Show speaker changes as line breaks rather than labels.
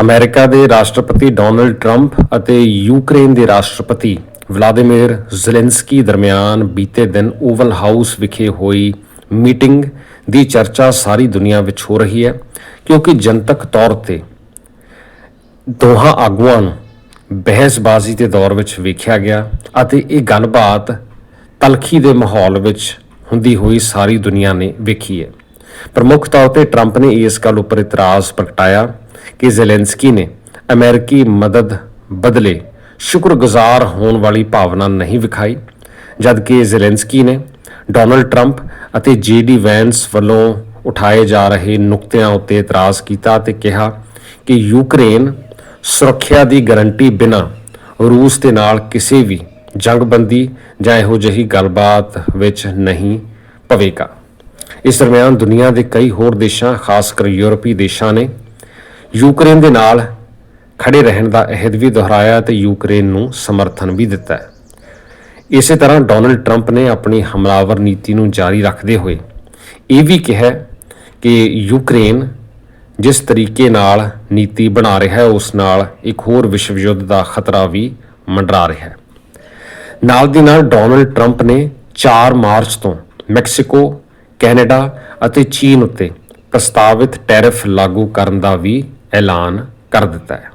America ਦੇ ਰਾਸ਼ਟਰਪਤੀ Donald Trump ਅਤੇ ਯੂਕਰੇਨ ਦੇ ਰਾਸ਼ਟਰਪਤੀ ਵਲਾਦੀਮੀਰ ਜ਼ੈਲੈਂਸਕੀ ਦਰਮਿਆਨ ਬੀਤੇ ਦਿਨ ਓਵਲ ਹਾਊਸ ਵਿਖੇ ਹੋਈ ਮੀਟਿੰਗ ਦੀ ਚਰਚਾ ਸਾਰੀ ਦੁਨੀਆ ਵਿੱਚ ਹੋ ਰਹੀ ਹੈ, ਕਿਉਂਕਿ ਜਨਤਕ ਤੌਰ ਤੇ ਦੋਹਾਂ ਆਗੂਆਂ ਨੂੰ ਬਹਿਸਬਾਜ਼ੀ ਦੇ ਦੌਰ ਵਿੱਚ ਵੇਖਿਆ ਗਿਆ ਅਤੇ ਇਹ ਗੱਲਬਾਤ ਤਲਖੀ ਦੇ ਮਾਹੌਲ ਵਿੱਚ ਹੁੰਦੀ ਹੋਈ ਸਾਰੀ ਦੁਨੀਆ ਨੇ ਵੇਖੀ ਹੈ। ਪ੍ਰਮੁੱਖ ਤੌਰ ਤੇ ਟਰੰਪ ਨੇ ਇਸ ਗੱਲ ਉੱਪਰ ਇਤਰਾਜ਼ ਪ੍ਰਗਟਾਇਆ ਕਿ ਜ਼ੈਲੈਂਸਕੀ ਨੇ ਅਮਰੀਕੀ ਮਦਦ ਬਦਲੇ ਸ਼ੁਕਰਗੁਜ਼ਾਰ ਹੋਣ ਵਾਲੀ ਭਾਵਨਾ ਨਹੀਂ ਵਿਖਾਈ, ਜਦਕਿ ਜ਼ੈਲੈਂਸਕੀ ਨੇ ਡੋਨਲਡ ਟਰੰਪ ਅਤੇ ਜੀਡੀ ਵੈਂਸ ਵੱਲੋਂ ਉਠਾਏ ਜਾ ਰਹੇ ਨੁਕਤਿਆਂ ਉੱਤੇ ਇਤਰਾਜ਼ ਕੀਤਾ ਤੇ ਕਿਹਾ ਕਿ ਯੂਕਰੇਨ ਸੁਰੱਖਿਆ ਦੀ ਗਾਰੰਟੀ ਬਿਨਾਂ ਰੂਸ ਦੇ ਨਾਲ ਕਿਸੇ ਵੀ ਜੰਗਬੰਦੀ ਜਾਂ ਇਹੋ ਜਿਹੀ ਗੱਲਬਾਤ ਵਿੱਚ ਨਹੀਂ ਪਵੇਗਾ। ਇਸ ਦਰਮਿਆਨ ਦੁਨੀਆ ਦੇ ਕਈ ਹੋਰ ਦੇਸ਼ਾਂ, ਖਾਸ ਕਰ ਯੂਰਪੀ ਦੇਸ਼ਾਂ ਨੇ ਯੂਕਰੇਨ ਦੇ ਨਾਲ ਖੜੇ ਰਹਿਣ ਦਾ ਅਹਿਦ ਵੀ ਦੁਹਰਾਇਆ ਤੇ ਯੂਕਰੇਨ ਨੂੰ ਸਮਰਥਨ ਵੀ ਦਿੱਤਾ ਇਸੇ ਤਰ੍ਹਾਂ ਡੋਨਲਡ ਟਰੰਪ ਨੇ ਆਪਣੀ ਹਮਲਾਵਰ ਨੀਤੀ ਨੂੰ ਜਾਰੀ ਰੱਖਦੇ ਹੋਏ ਇਹ ਵੀ ਕਿਹਾ ਕਿ ਯੂਕਰੇਨ ਜਿਸ ਤਰੀਕੇ ਨਾਲ ਨੀਤੀ ਬਣਾ ਰਿਹਾ ਹੈ, ਉਸ ਨਾਲ ਇੱਕ ਹੋਰ ਵਿਸ਼ਵ ਯੁੱਧ ਦਾ ਖਤਰਾ ਵੀ ਮੰਡਰਾ ਰਿਹਾ ਹੈ। ਨਾਲ ਦੀ ਨਾਲ ਡੋਨਲਡ ਟਰੰਪ ਨੇ 4 ਮਾਰਚ ਤੋਂ ਮੈਕਸੀਕੋ ਕੈਨੇਡਾ ਅਤੇ ਚੀਨ ਉੱਤੇ ਪ੍ਰਸਤਾਵਿਤ ਟੈਰਿਫ ਲਾਗੂ ਕਰਨ ਦਾ ਵੀ ਐਲਾਨ ਕਰ ਦਿੱਤਾ ਹੈ।